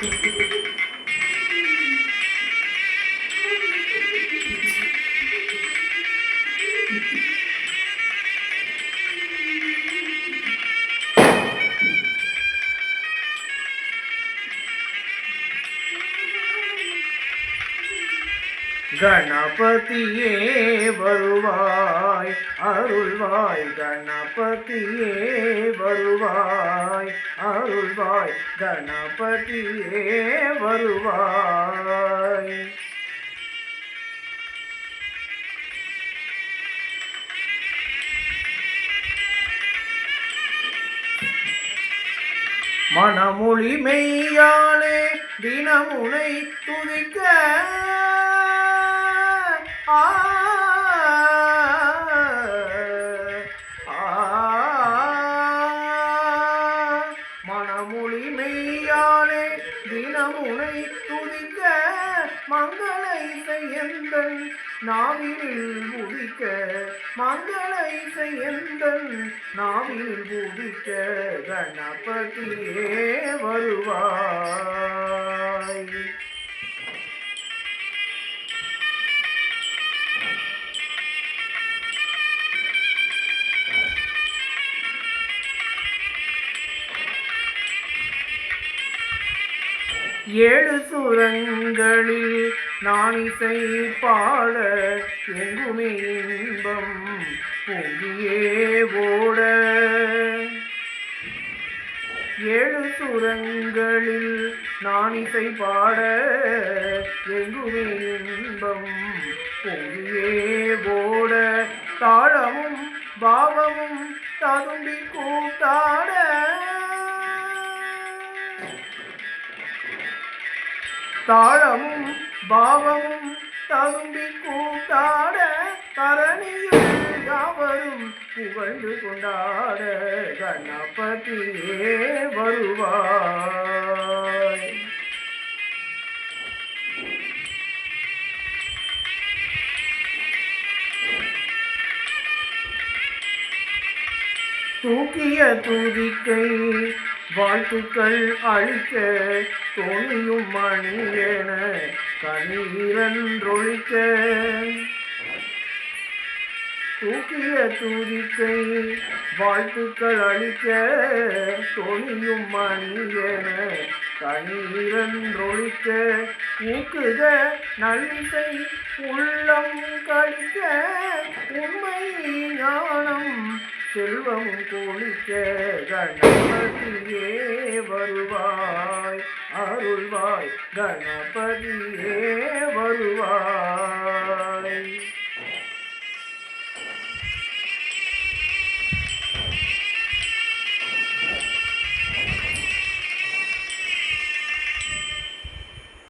Thank you. கணபதியே வருவாய். அருள்வாய் கணபதியே வருவாய். அருள்வாய் கணபதியே வருவாய். மனமொழி மெய்யாலே தினமுனை துதிக்க தினமுனை துதிக்க மங்கள இசையந்தன் நாவினில் உதிக்க மங்கள இசையந்தன் நாவில் உதிக்க கணபதியே வருவார். ஏழு சுரங்களில் நான் இசை பாட எங்குமே இன்பம் பொங்கியே ஓட. ஏழு சுரங்களில் நான் இசை பாட எங்குமே இன்பம் பொங்கியே ஓட. தாழமும் பாவமும் ததும்பி கூட்டாட தாழமும் பாவமும் தகும்பி கூட்டாட தரணியில் யாவரும் புகழ்ந்து கொண்டாட கணபதியே வருவாய். தூக்கிய துதிக்கை வாழ்த்துக்கள் அழிக்க தோணியும் மணியென கண்ணீரன்றொழிக்க தூக்கிய தூதிக்கை வாழ்த்துக்கள் அழிக்க தோணியும் மணியென கண்ணீரன்றொழிக்க ஊக்குக நல்லிசை உள்ளம் கழிக்க உண்மை செல்வம் கூலிக்க கணபதியே வருவாய் அருள்வாய் கணபதியே வருவாய்.